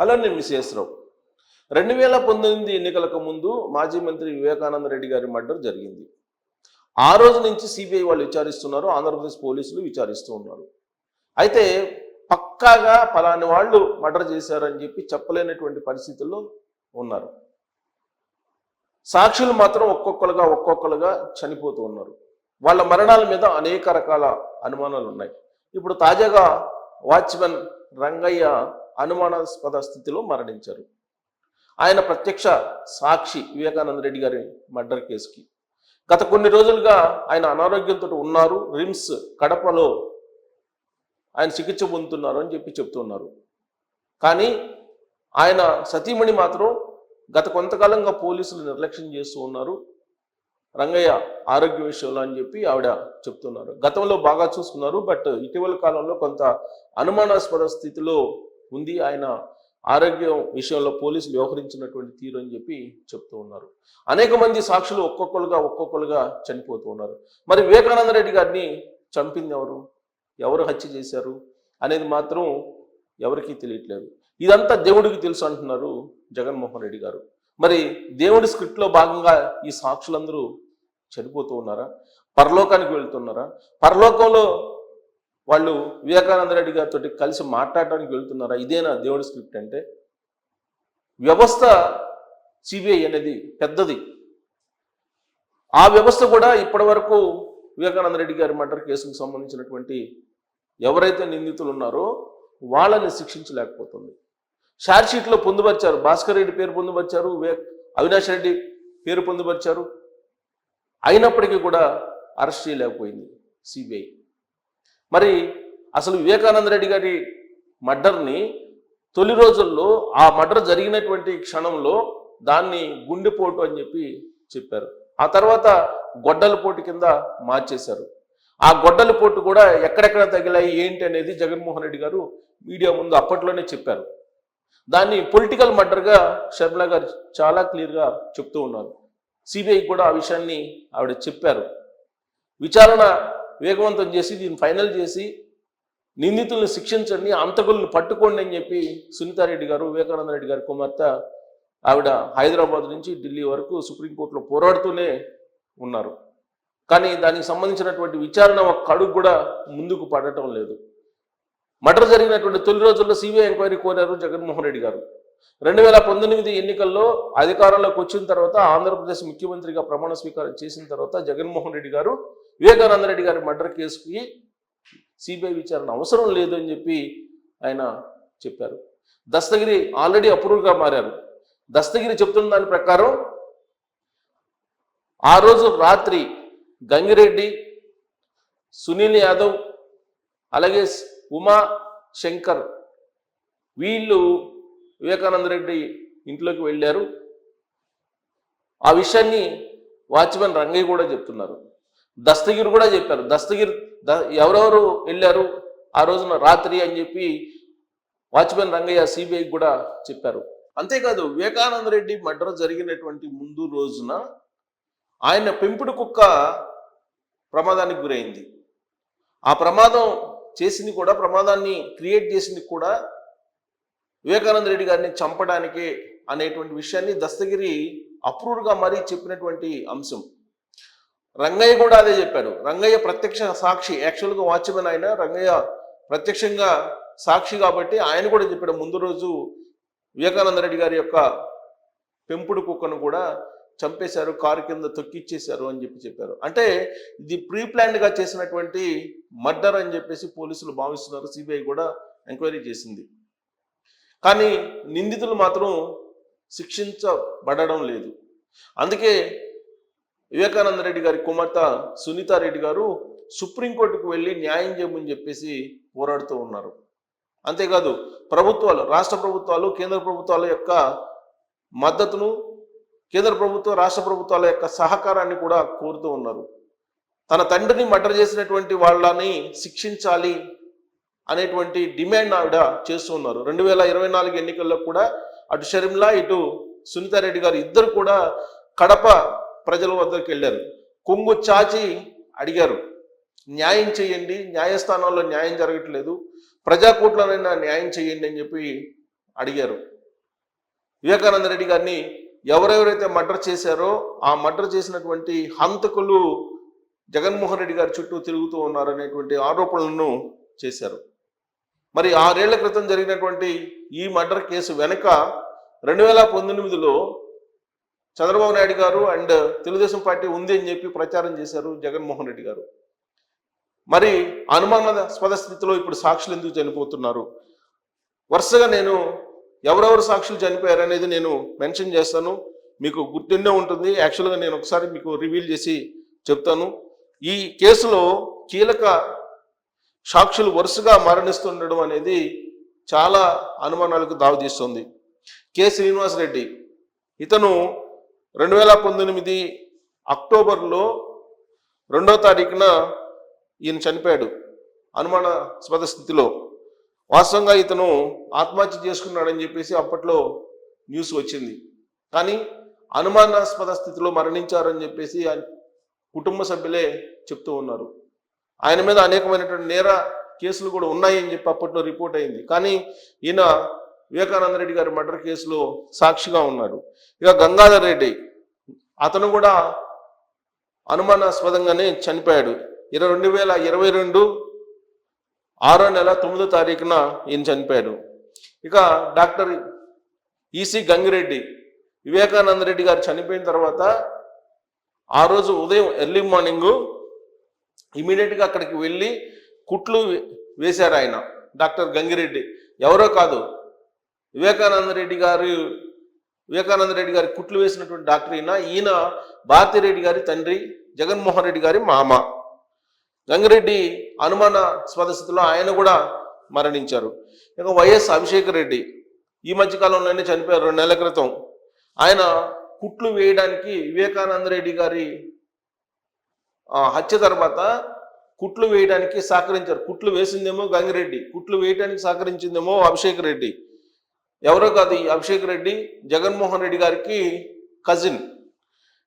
అలానే నేను రెండు వేల పంతొమ్మిది ఎన్నికలకు ముందు మాజీ మంత్రి వివేకానంద రెడ్డి గారి మర్డర్ జరిగింది. ఆ రోజు నుంచి సిబిఐ వాళ్ళు విచారిస్తున్నారు ఆంధ్రప్రదేశ్ పోలీసులు విచారిస్తూ ఉన్నారు. అయితే పక్కాగా పలాని వాళ్ళు మర్డర్ చేశారని చెప్పి చెప్పలేనటువంటి పరిస్థితుల్లో ఉన్నారు. సాక్షులు మాత్రం ఒక్కొక్కరుగా ఒక్కొక్కరుగా చనిపోతూ ఉన్నారు. వాళ్ళ మరణాల మీద అనేక రకాల అనుమానాలు ఉన్నాయి ఇప్పుడు తాజాగా వాచ్మెన్ రంగయ్య అనుమానాస్పద స్థితిలో మరణించారు. ఆయన ప్రత్యక్ష సాక్షి వివేకానంద రెడ్డి గారి మర్డర్ కేసుకి. గత కొన్ని రోజులుగా ఆయన అనారోగ్యంతో ఉన్నారు. రిమ్స్ కడపలో ఆయన చికిత్స పొందుతున్నారు అని చెప్పి చెప్తున్నారు కానీ ఆయన సతీమణి మాత్రం గత కొంతకాలంగా పోలీసులు నిర్లక్ష్యం చేస్తూ ఉన్నారు. రంగయ్య ఆరోగ్య విషయంలో అని చెప్పి ఆవిడ చెప్తున్నారు. గతంలో బాగా చూసుకున్నారు. బట్ ఇటీవల కాలంలో కొంత అనుమానాస్పద స్థితిలో ఉంది. ఆయన ఆరోగ్యం విషయంలో పోలీసులు వ్యవహరించినటువంటి తీరు అని చెప్పి చెప్తూ ఉన్నారు. అనేక మంది సాక్షులు ఒక్కొక్కరుగా ఒక్కొక్కరుగా చనిపోతూ ఉన్నారు. మరి వివేకానంద రెడ్డి గారిని చంపింది ఎవరు? ఎవరు హత్య చేశారు? అనేది మాత్రం ఎవరికీ తెలియట్లేదు. ఇదంతా దేవుడికి తెలుసు అంటున్నారు జగన్మోహన్ రెడ్డి గారు. మరి దేవుడి స్క్రిప్ట్లో భాగంగా ఈ సాక్షులందరూ చనిపోతూ ఉన్నారా? పరలోకానికి వెళ్తున్నారా? పరలోకంలో వాళ్ళు వివేకానంద రెడ్డి గారితో కలిసి మాట్లాడడానికి వెళ్తున్నారా? ఇదేనా దేవుడి స్క్రిప్ట్ అంటే? వ్యవస్థ సిబిఐ అనేది పెద్దది. ఆ వ్యవస్థ కూడా ఇప్పటి వరకు వివేకానంద రెడ్డి గారి మర్డర్ కేసుకు సంబంధించినటువంటి ఎవరైతే నిందితులు ఉన్నారో వాళ్ళని శిక్షించలేకపోతుంది. షార్ట్ షీట్లో పొందుపరిచారు. భాస్కర్ రెడ్డి పేరు పొందుపరిచారు. అవినాష్ రెడ్డి పేరు పొందుపరిచారు. అయినప్పటికీ కూడా అరెస్ట్ చేయలేకపోయింది సిబిఐ. మరి అసలు వివేకానంద రెడ్డి గారి మర్డర్ని తొలి రోజుల్లో ఆ మర్డర్ జరిగినటువంటి క్షణంలో దాన్ని గుండెపోటు అని చెప్పి చెప్పారు. ఆ తర్వాత గొడ్డల పోటు కింద మార్చేశారు. ఆ గొడ్డల పోటు కూడా ఎక్కడెక్కడ తగిలాయి ఏంటి అనేది జగన్మోహన్ రెడ్డి గారు మీడియా ముందు అప్పట్లోనే చెప్పారు. దాన్ని పొలిటికల్ మర్డర్గా షర్మిల గారు చాలా క్లియర్గా చెప్తూ ఉన్నారు. సిబిఐ కూడా ఆ విషయాన్ని ఆవిడ చెప్పారు. విచారణ వేగవంతం చేసి దీన్ని ఫైనల్ చేసి నిందితుల్ని శిక్షించండి అంతకులను పట్టుకోండి అని చెప్పి సునీతారెడ్డి గారు వివేకానంద రెడ్డి గారి కుమార్తె ఆవిడ హైదరాబాద్ నుంచి ఢిల్లీ వరకు సుప్రీంకోర్టులో పోరాడుతూనే ఉన్నారు. కానీ దానికి సంబంధించినటువంటి విచారణ ఒక కడుగు కూడా ముందుకు పడటం లేదు. మర్డర్ జరిగినటువంటి తొలి రోజుల్లో సిబిఐ ఎంక్వైరీ కోరారు జగన్మోహన్ రెడ్డి గారు. రెండు వేల పంతొమ్మిది ఎన్నికల్లో అధికారంలోకి వచ్చిన తర్వాత ఆంధ్రప్రదేశ్ ముఖ్యమంత్రిగా ప్రమాణ స్వీకారం చేసిన తర్వాత జగన్మోహన్ రెడ్డి గారు వివేకానంద రెడ్డి గారి మర్డర్ కేసుకి సిబిఐ విచారణ అవసరం లేదు అని చెప్పి ఆయన చెప్పారు. దస్తగిరి ఆల్రెడీ అప్రూవ్గా మారారు. దస్తగిరి చెప్తున్న దాని ప్రకారం ఆ రోజు రాత్రి గంగిరెడ్డి సునీల్ యాదవ్ అలాగే ఉమా శంకర్ వీళ్ళు వివేకానంద రెడ్డి ఇంట్లోకి వెళ్ళారు. ఆ విషయాన్ని వాచ్మెన్ రంగయ్య కూడా చెప్తున్నారు. దస్తగిరి కూడా చెప్పారు. దస్తగిరి ద- ఎవరెవరు వెళ్ళారు ఆ రోజున రాత్రి అని చెప్పి వాచ్మెన్ రంగయ్య సిబిఐ కూడా చెప్పారు. అంతేకాదు వివేకానంద రెడ్డి మర్డర్ జరిగినటువంటి ముందు రోజున ఆయన పెంపుడు కుక్క ప్రమాదానికి గురైంది. ఆ ప్రమాదం చేసింది కూడా ప్రమాదాన్ని క్రియేట్ చేసింది కూడా వివేకానంద రెడ్డి గారిని చంపడానికి అనేటువంటి విషయాన్ని దస్తగిరి అప్రూవ్గా మరీ చెప్పినటువంటి అంశం. రంగయ్య కూడా అదే చెప్పాడు రంగయ్య ప్రత్యక్ష సాక్షి యాక్చువల్గా వాచ్మెన్ ఆయన. రంగయ్య ప్రత్యక్షంగా సాక్షి కాబట్టి ఆయన కూడా చెప్పాడు. ముందు రోజు వివేకానంద రెడ్డి గారి యొక్క పెంపుడు కుక్కను కూడా చంపేశారు కారు కింద తొక్కిచ్చేశారు అని చెప్పి చెప్పారు. అంటే ఇది ప్రీ గా చేసినటువంటి మర్డర్ అని చెప్పేసి పోలీసులు భావిస్తున్నారు. సిబిఐ కూడా ఎంక్వైరీ చేసింది. కానీ నిందితులు మాత్రం శిక్షించబడడం లేదు. అందుకే వివేకానంద రెడ్డి గారి కుమార్తె సునీతారెడ్డి గారు సుప్రీంకోర్టుకు వెళ్ళి న్యాయం చేయమని చెప్పేసి పోరాడుతూ ఉన్నారు. అంతేకాదు ప్రభుత్వాలు రాష్ట్ర ప్రభుత్వాలు కేంద్ర ప్రభుత్వాల యొక్క మద్దతును కేంద్ర ప్రభుత్వం రాష్ట్ర ప్రభుత్వాల యొక్క సహకారాన్ని కూడా కోరుతూ ఉన్నారు. తన తండ్రిని మర్డర్ చేసినటువంటి వాళ్ళని శిక్షించాలి అనేటువంటి డిమాండ్ ఆవిడ చేస్తూ ఉన్నారు. రెండు వేల ఇరవై నాలుగు ఎన్నికల్లో కూడా అటు షర్మిలా ఇటు సునీతారెడ్డి గారు ఇద్దరు కూడా కడప ప్రజల వద్దకు వెళ్ళారు. కొంగు చాచి అడిగారు న్యాయం చేయండి న్యాయస్థానాల్లో న్యాయం జరగట్లేదు ప్రజాకోట్లనైనా న్యాయం చేయండి అని చెప్పి అడిగారు. వివేకానంద రెడ్డి గారిని ఎవరెవరైతే మర్డర్ చేశారో ఆ మర్డర్ చేసినటువంటి హంతకులు జగన్మోహన్ రెడ్డి గారి చుట్టూ తిరుగుతూ ఉన్నారు అనేటువంటి ఆరోపణలను చేశారు. మరి ఆరేళ్ళ క్రితం జరిగినటువంటి ఈ మర్డర్ కేసు వెనుక రెండు వేల పంతొమ్మిదిలో చంద్రబాబు నాయుడు గారు అండ్ తెలుగుదేశం పార్టీ ఉంది అని చెప్పి ప్రచారం చేశారు జగన్మోహన్ రెడ్డి గారు. మరి అనుమానాస్పద స్థితిలో ఇప్పుడు సాక్షులు ఎందుకు చనిపోతున్నారు? వరుసగా నేను ఎవరెవరు సాక్షులు చనిపోయారు అనేది నేను మెన్షన్ చేస్తాను. మీకు గుర్తుండే ఉంటుంది. యాక్చువల్గా నేను ఒకసారి మీకు రివీల్ చేసి చెప్తాను. ఈ కేసులో కీలక సాక్షులు వరుసగా మరణిస్తుండడం అనేది చాలా అనుమానాలకు దావతీస్తుంది కె. శ్రీనివాసరెడ్డి ఇతను రెండు వేల పంతొమ్మిది అక్టోబర్లో రెండో తారీఖున ఈయన చనిపోయాడు అనుమానాస్పద స్థితిలో. వాస్తవంగా ఇతను ఆత్మహత్య చేసుకున్నాడని చెప్పేసి అప్పట్లో న్యూస్ వచ్చింది. కానీ అనుమానాస్పద స్థితిలో మరణించారని చెప్పేసి కుటుంబ సభ్యులే చెప్తూ ఉన్నారు. ఆయన మీద అనేకమైనటువంటి నేర కేసులు కూడా ఉన్నాయని చెప్పి అప్పట్లో రిపోర్ట్ అయింది. కానీ ఈయన వివేకానంద రెడ్డి గారి మర్డర్ కేసులో సాక్షిగా ఉన్నాడు. ఇక గంగాధర్ రెడ్డి అతను కూడా అనుమానాస్పదంగానే చనిపోయాడు. ఇరవై రెండు వేల ఇరవై రెండు ఆరో నెల తొమ్మిదో తారీఖున ఈయన చనిపోయాడు. ఇక డాక్టర్ ఈసీ గంగిరెడ్డి వివేకానంద రెడ్డి గారు చనిపోయిన తర్వాత ఆ రోజు ఉదయం ఎర్లీ మార్నింగు ఇమీడియట్గా అక్కడికి వెళ్ళి కుట్లు వేశారు ఆయన డాక్టర్ గంగిరెడ్డి. ఎవరో కాదు వివేకానంద రెడ్డి గారు వివేకానంద రెడ్డి గారి కుట్లు వేసినటువంటి డాక్టర్ ఈయన. ఈయన భారతిరెడ్డి గారి తండ్రి జగన్మోహన్ రెడ్డి గారి మామ. గంగిరెడ్డి అనుమానాస్పద స్థితిలో ఆయన కూడా మరణించారు. ఇక వైఎస్ అభిషేక్ రెడ్డి ఈ మధ్యకాలంలోనే చనిపోయారు రెండు నెలల క్రితం. ఆయన కుట్లు వేయడానికి వివేకానంద రెడ్డి గారి హత్య తర్వాత కుట్లు వేయడానికి సహకరించారు. కుట్లు వేసిందేమో గంగిరెడ్డి కుట్లు వేయడానికి సహకరించిందేమో అభిషేక్ రెడ్డి. ఎవరో కాదు అభిషేక్ రెడ్డి జగన్మోహన్ రెడ్డి గారికి కజిన్.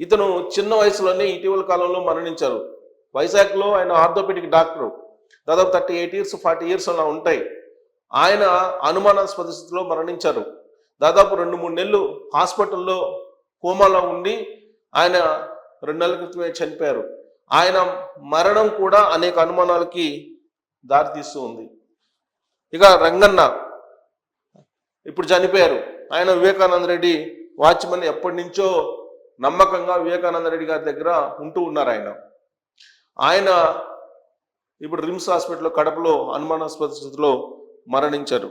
ఇతను చిన్న వయసులోనే ఇటీవల కాలంలో మరణించారు. వైజాగ్లో ఆయన ఆర్థోపెడిక్ డాక్టర్. దాదాపు thirty eight years forty years అలా ఉంటాయి. ఆయన అనుమానాస్పద స్థితిలో మరణించారు. దాదాపు రెండు మూడు నెలలు హాస్పిటల్లో కోమాలో ఉండి ఆయన రెండు నెలల క్రితమే చనిపోయారు. ఆయన మరణం కూడా అనేక అనుమానాలకి దారితీస్తూ ఉంది. ఇక రంగన్న ఇప్పుడు చనిపోయారు. ఆయన వివేకానంద రెడ్డి వాచ్మెన్ ఎప్పటి నుంచో నమ్మకంగా వివేకానంద రెడ్డి గారి దగ్గర ఉంటూ ఉన్నారు ఆయన. ఆయన ఇప్పుడు రిమ్స్ హాస్పిటల్లో కడపలో అనుమానాస్పద స్థితిలో మరణించారు.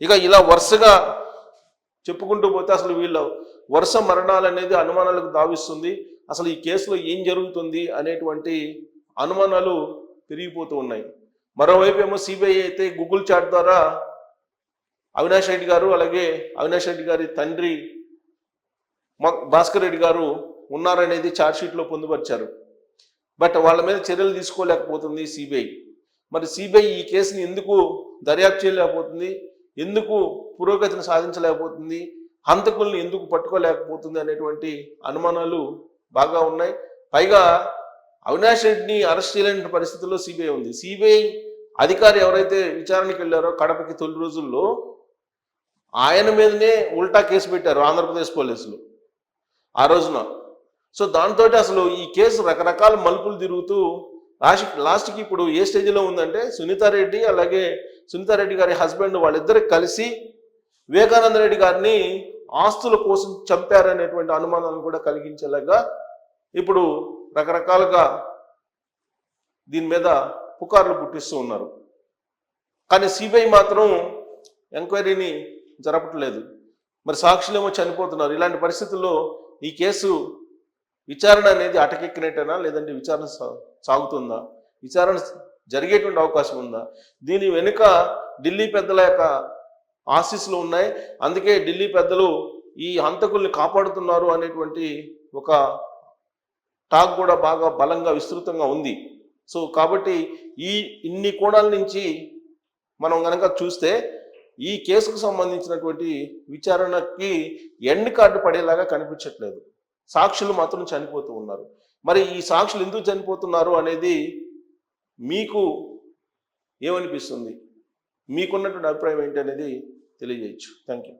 ఇక ఇలా వరుసగా చెప్పుకుంటూ పోతే అసలు వీళ్ళ వరుస మరణాలు అనేది అనుమానాలకు దావిస్తుంది. అసలు ఈ కేసులో ఏం జరుగుతుంది అనేటువంటి అనుమానాలు పెరిగిపోతూ ఉన్నాయి. మరోవైపు ఏమో సిబిఐ అయితే గూగుల్ చాట్ ద్వారా అవినాష్ రెడ్డి గారు అలాగే అవినాష్ రెడ్డి గారి తండ్రి భాస్కర్ రెడ్డి గారు ఉన్నారనేది ఛార్జ్షీట్లో పొందుపరిచారు. బట్ వాళ్ళ మీద చర్యలు తీసుకోలేకపోతుంది సిబిఐ మరి సిబిఐ ఈ కేసుని ఎందుకు దర్యాప్తు చేయలేకపోతుంది? ఎందుకు పురోగతిని సాధించలేకపోతుంది? హంతకుల్ని ఎందుకు పట్టుకోలేకపోతుంది అనేటువంటి అనుమానాలు బాగా ఉన్నాయి. పైగా అవినాష్ రెడ్డిని అరెస్ట్ చేయలేని పరిస్థితుల్లో సిబిఐ ఉంది. సిబిఐ అధికారి ఎవరైతే విచారణకి వెళ్ళారో కడపకి తొలి రోజుల్లో ఆయన మీదనే ఉల్టా కేసు పెట్టారు ఆంధ్రప్రదేశ్ పోలీసులు ఆ రోజున. సో దాంతో అసలు ఈ కేసు రకరకాల మలుపులు తిరుగుతూ లాస్ట్ లాస్ట్కి ఇప్పుడు ఏ స్టేజ్లో ఉందంటే సునీతారెడ్డి అలాగే సునీతారెడ్డి గారి హస్బెండ్ వాళ్ళిద్దరు కలిసి వివేకానంద రెడ్డి గారిని ఆస్తుల కోసం చంపారనేటువంటి అనుమానాలు కూడా కలిగించేలాగా ఇప్పుడు రకరకాలుగా దీని మీద పుకార్లు పుట్టిస్తూ ఉన్నారు. కానీ సిబిఐ మాత్రం ఎంక్వైరీని జరపట్లేదు. మరి సాక్షులేమో చనిపోతున్నారు. ఇలాంటి పరిస్థితుల్లో ఈ కేసు విచారణ అనేది అటకెక్కినట్టేనా? లేదంటే విచారణ సా- సాగుతుందా? విచారణ జరిగేటువంటి అవకాశం ఉందా? దీని వెనుక ఢిల్లీ పెద్దల యొక్క ఆశీస్సులు ఉన్నాయి. అందుకే ఢిల్లీ పెద్దలు ఈ హంతకుల్ని కాపాడుతున్నారు అనేటువంటి ఒక టాక్ కూడా బాగా బలంగా విస్తృతంగా ఉంది. సో కాబట్టి ఈ ఇన్ని కోణాల నుంచి మనం కనుక చూస్తే ఈ కేసుకు సంబంధించినటువంటి విచారణకి ఎండ్ కార్డు పడేలాగా కనిపించట్లేదు. సాక్షులు మాత్రం చనిపోతూ ఉన్నారు. మరి ఈ సాక్షులు ఎందుకు చనిపోతున్నారు అనేది మీకు ఏమనిపిస్తుంది? మీకున్నటువంటి అభిప్రాయం ఏంటి అనేది తెలియజేయచ్చు. Thank you